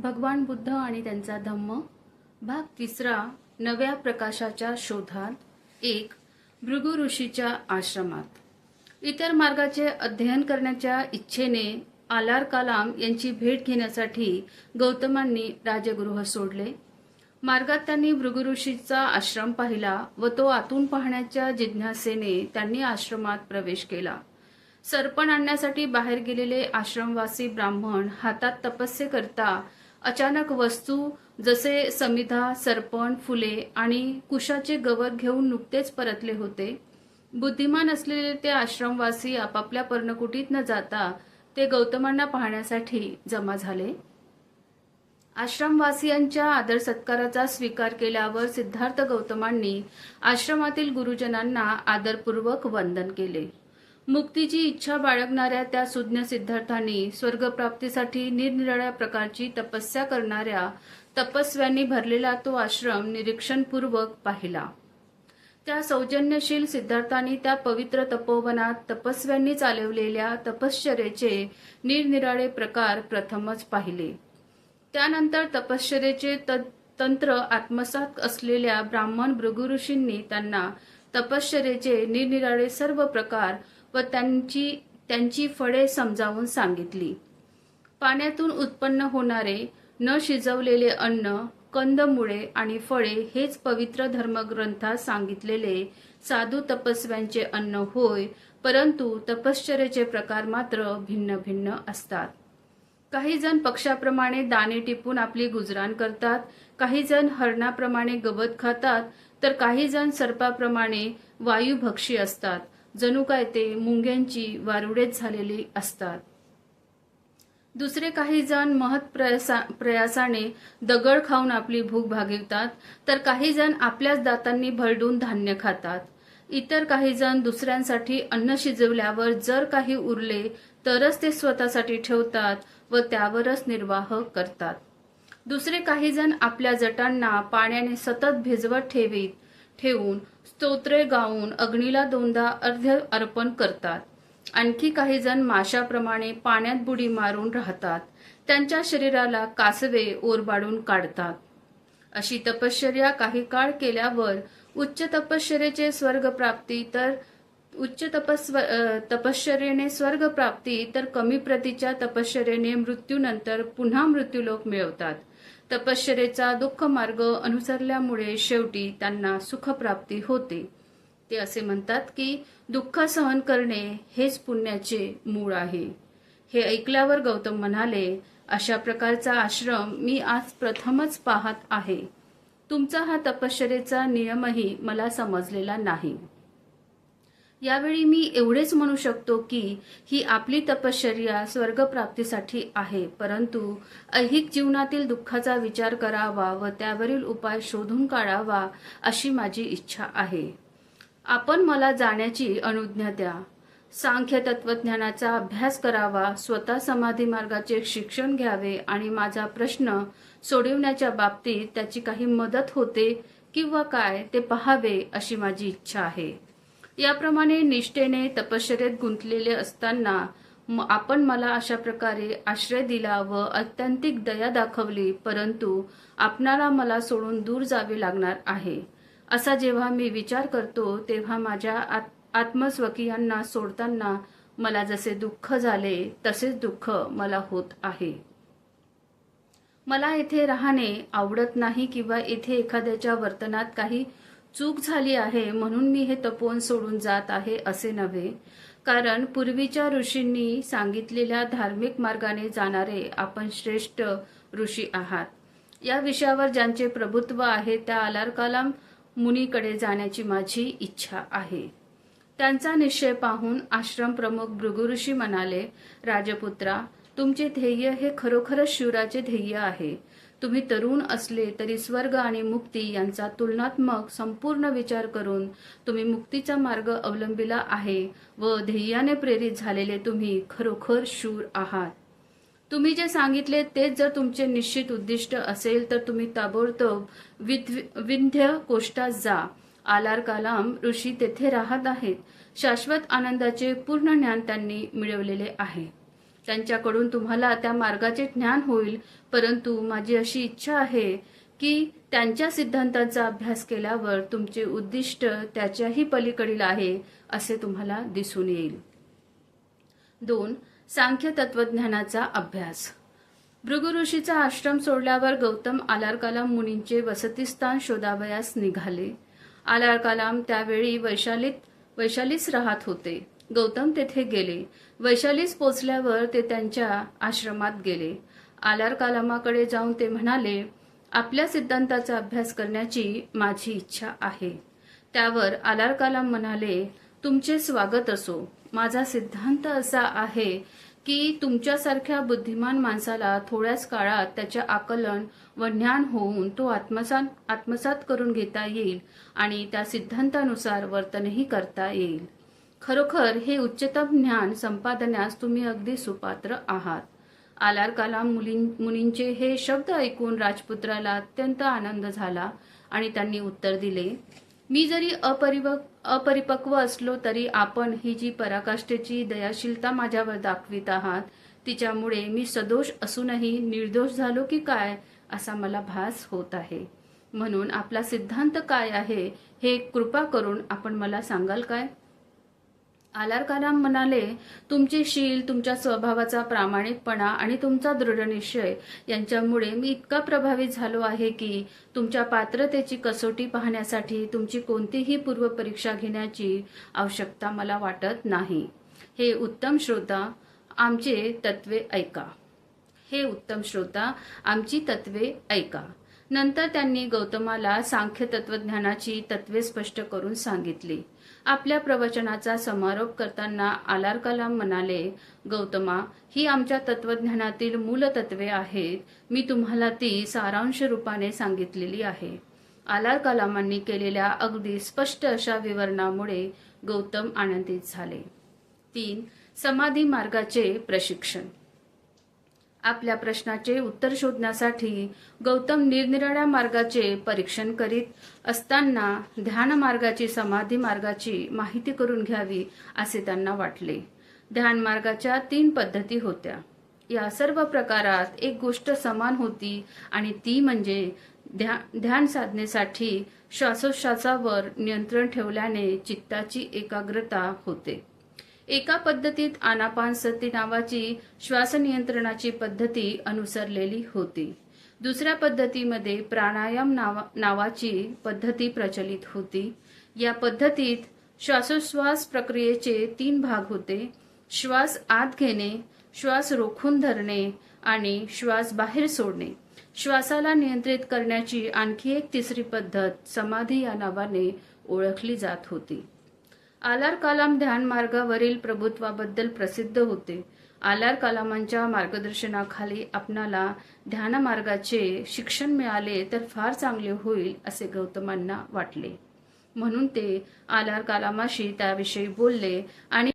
भगवान बुद्ध आणि त्यांचा धम्म. भाग तिसरा नव्या प्रकाशाच्या शोधात. एक भृगु ऋषीच्या आश्रमात. इतर मार्गाचे अध्ययन करण्याच्या इच्छेने आलार कलाम यांची भेट घेण्यासाठी गौतमांनी राजगृह सोडले. मार्गात त्यांनी भृगु ऋषीचा आश्रम पाहिला व तो आतून पाहण्याच्या जिज्ञासेने त्यांनी आश्रमात प्रवेश केला. सरपण आणण्यासाठी बाहेर गेलेले आश्रमवासी ब्राह्मण हातात तपस्ये करता अचानक वस्तू जसे समिधा सरपण फुले आणि कुशाचे गवत घेऊन नुकतेच परतले होते. बुद्धिमान असलेले ते आश्रमवासी आपापल्या पर्णकुटीत न जाता ते गौतमांना पाहण्यासाठी जमा झाले. आश्रमवासियांच्या आदर सत्काराचा स्वीकार केल्यावर सिद्धार्थ गौतमांनी आश्रमातील गुरुजनांना आदरपूर्वक वंदन केले. मुक्तीची इच्छा बाळगणाऱ्या त्या सुज्ञ सिद्धार्थांनी स्वर्गप्राप्तीसाठी निरनिराळ्या प्रकारची तपस्या करणाऱ्या तपस्व्यांनी भरलेला तो आश्रम निरीक्षणपूर्वक पाहिला. त्या सौजन्यशील सिद्धार्थांनी त्या पवित्र तपोवनात तपस्व्यांनी चालवलेल्या तपश्चर्याचे निरनिराळे प्रकार प्रथमच पाहिले. त्यानंतर तपश्चर्याचे त- तंत्र आत्मसात असलेल्या ब्राह्मण भृगु ऋषींनी त्यांना तपश्चर्याचे निरनिराळे सर्व प्रकार व त्यांची त्यांची फळे समजावून सांगितली. पाण्यातून उत्पन्न होणारे न शिजवलेले अन्न कंदमुळे आणि फळे हेच पवित्र धर्मग्रंथात सांगितलेले साधू तपस्व्यांचे अन्न होय परंतु तपश्चर्याचे प्रकार मात्र भिन्न भिन्न असतात. काही जण पक्षाप्रमाणे दाणे टिपून आपली गुजराण करतात काही जण हरणाप्रमाणे गवत खातात तर काही जण सर्पाप्रमाणे वायुभक्षी असतात. जणू काय ते मुंग्यांची वारुडेच झालेली असतात. दुसरे काही जण महत् प्रयासा प्रयासाने दगड खाऊन आपली भूक भागवतात तर काही जण आपल्याच दातांनी भरडून धान्य खातात. इतर काही जण दुसऱ्यांसाठी अन्न शिजवल्यावर जर काही उरले तरच ते स्वतःसाठी ठेवतात व त्यावरच निर्वाह करतात. दुसरे काही जण आपल्या जटांना पाण्याने सतत भिजवत ठेवीत ठेवून स्तोत्रे गाऊन अग्नीला दोनदा अर्ध्य अर्पण करतात. आणखी काही जण माशाप्रमाणे पाण्यात बुडी मारून राहतात. त्यांच्या शरीराला कासवे ओरबाडून काढतात. अशी तपश्चर्या काही काळ केल्यावर उच्च तपश्चर्याचे स्वर्ग प्राप्ती तर उच्च तपस्व तपश्चर्याने तपश्चर्येने स्वर्ग प्राप्ती तर कमी प्रतीच्या तपश्चर्याने मृत्यूनंतर पुन्हा मृत्यूलोक मिळवतात. तपश्चरेचा दुःख मार्ग अनुसरल्यामुळे शेवटी त्यांना सुखप्राप्ती होते. ते असे म्हणतात की दुःख सहन करणे हेच पुण्याचे मूळ आहे. हे ऐकल्यावर गौतम म्हणाले अशा प्रकारचा आश्रम मी आज प्रथमच पाहत आहे. तुमचा हा तपश्चरेचा नियमही मला समजलेला नाही. यावेळी मी एवढेच म्हणू शकतो की ही आपली तपश्चर्या स्वर्गप्राप्तीसाठी आहे. परंतु ऐहिक जीवनातील दुःखाचा विचार करावा व त्यावरील उपाय शोधून काढावा अशी माझी इच्छा आहे. आपण मला जाण्याची अनुज्ञा द्या. सांख्य तत्वज्ञानाचा अभ्यास करावा स्वतः समाधी मार्गाचे शिक्षण घ्यावे आणि माझा प्रश्न सोडवण्याच्या बाबतीत त्याची काही मदत होते किंवा काय ते पहावे अशी माझी इच्छा आहे. याप्रमाणे निष्ठेने तपश्चर्येत गुंतलेले असताना म- आपण मला अशा प्रकारे आश्रय दिला व अत्यंतिक दया दाखवली परंतु आपणाला मला सोडून दूर जावे लागणार आहे. असा जेव्हा मी विचार करतो तेव्हा माझ्या आत- आत्मस्वकीयांना सोडताना मला जसे दुःख झाले तसेच दुःख मला होत आहे. मला येथे राहणे आवडत नाही किंवा येथे एखाद्याच्या वर्तनात काही चूक झाली आहे म्हणून मी हे तपोवन सोडून जात आहे असे नव्हे. कारण पूर्वीच्या ऋषींनी सांगितलेल्या धार्मिक मार्गाने जाणारे आपण श्रेष्ठ ऋषी आहात. या विषयावर ज्यांचे प्रभुत्व आहे त्या आलारकालाम मुनीकडे जाण्याची माझी इच्छा आहे. त्यांचा निश्चय पाहून आश्रम प्रमुख भृगुऋषी म्हणाले राजपुत्रा तुमचे ध्येय हे खरोखरच शिवराचे ध्येय आहे. तुम्ही तरुण असले तरी स्वर्ग आणि मुक्ती यांचा तुलनात्मक संपूर्ण विचार करून तुम्ही मुक्तीचा मार्ग अवलंबिला आहे व ध्येयाने प्रेरित झालेले तुम्ही खरोखर शूर आहात. तुम्ही जे सांगितले तेच जर तुमचे निश्चित उद्दिष्ट असेल तर तुम्ही ताबडतोब विध- विंध्य कोष्टात जा. आलार कालाम ऋषी तेथे राहत आहेत. शाश्वत आनंदाचे पूर्ण ज्ञान त्यांनी मिळवलेले आहे. त्यांच्याकडून तुम्हाला त्या मार्गाचे ज्ञान होईल. परंतु माझी अशी इच्छा आहे की त्यांच्या सिद्धांतांचा अभ्यास केल्यावर तुमचे उद्दिष्ट त्याच्याही पलीकडील आहे असे तुम्हाला दिसून येईल. दोन सांख्य तत्वज्ञानाचा अभ्यास. भृगु ऋषीचा आश्रम सोडल्यावर गौतम आलारकालाम मुनींचे वसतिस्थान शोधावयास निघाले. आलारकालाम त्यावेळी वैशालीत वैशालीस राहत होते. गौतम तेथे गेले. वैशालीस पोचल्यावर ते त्यांच्या आश्रमात गेले. आलार कलामाकडे जाऊन ते म्हणाले आपल्या सिद्धांताचा अभ्यास करण्याची माझी इच्छा आहे. त्यावर आलार कलाम म्हणाले तुमचे स्वागत असो. माझा सिद्धांत असा आहे की तुमच्यासारख्या बुद्धिमान माणसाला थोड्याच काळात त्याचे आकलन व ज्ञान होऊन तो आत्मसात आत्मसात करून घेता येईल आणि त्या सिद्धांतानुसार वर्तनही करता येईल. खरोखर हे उच्चतम ज्ञान संपादण्यास तुम्ही अगदी सुपात्र आहात. आलार कलाम मुलीं मुनींचे हे शब्द ऐकून राजपुत्राला अत्यंत आनंद झाला आणि त्यांनी उत्तर दिले मी जरी अपरिव अपरिपक्व असलो तरी आपण ही जी पराकाष्ठेची दयाशीलता माझ्यावर दाखवित आहात तिच्यामुळे मी सदोष असूनही निर्दोष झालो की काय असा मला भास होत आहे. म्हणून आपला सिद्धांत काय आहे हे कृपा करून आपण मला सांगाल काय? आलारकाराम म्हणाले तुमची शील तुमच्या स्वभावाचा प्रामाणिकपणा आणि तुमचा दृढनिश्चय यांच्यामुळे मी इतका प्रभावित झालो आहे की तुमच्या पात्रतेची कसोटी पाहण्यासाठी तुमची कोणतीही पूर्वपरीक्षा घेण्याची आवश्यकता मला वाटत नाही. हे उत्तम श्रोता आमचे तत्वे ऐका. हे उत्तम श्रोता आमची तत्वे ऐका. नंतर त्यांनी गौतमाला सांख्य तत्वज्ञानाची तत्वे स्पष्ट करून सांगितली. आपल्या प्रवचनाचा समारोप करताना आलार कलाम म्हणाले गौतमा ही आमच्या तत्वज्ञानातील मूलतत्वे आहेत. मी तुम्हाला ती सारांश रूपाने सांगितलेली आहे. आलार कलामांनी केलेल्या अगदी स्पष्ट अशा विवरणामुळे गौतम आनंदित झाले. तीन समाधी मार्गाचे प्रशिक्षण. आपल्या प्रश्नाचे उत्तर शोधण्यासाठी गौतम निरनिराळ्या मार्गाचे परीक्षण करीत असताना ध्यान मार्गाची समाधी मार्गाची माहिती करून घ्यावी असे त्यांना वाटले. ध्यान मार्गाच्या तीन पद्धती होत्या. या सर्व प्रकारात एक गोष्ट समान होती आणि ती म्हणजे ध्या ध्यान साधनेसाठी श्वासोश्वासावर नियंत्रण ठेवल्याने चित्ताची एकाग्रता होते. एका पद्धतीत आनापान सती नावाची श्वास नियंत्रणाची पद्धती अनुसरलेली होती. दुसऱ्या पद्धतीमध्ये प्राणायाम नावा नावाची पद्धती प्रचलित होती. या पद्धतीत श्वासोश्वास प्रक्रियेचे तीन भाग होते. श्वास आत घेणे श्वास रोखून धरणे आणि श्वास बाहेर सोडणे. श्वासाला नियंत्रित करण्याची आणखी एक तिसरी पद्धत समाधी या नावाने ओळखली जात होती. आलार कलाम ध्यान मार्गावरील प्रभुत्वाबद्दल प्रसिद्ध होते. आलार कलामांच्या मार्गदर्शनाखाली आपणाला ध्यान मार्गाचे शिक्षण मिळाले तर फार चांगले होईल असे गौतमांना वाटले. म्हणून ते आलार कलामाशी त्याविषयी बोलले आणि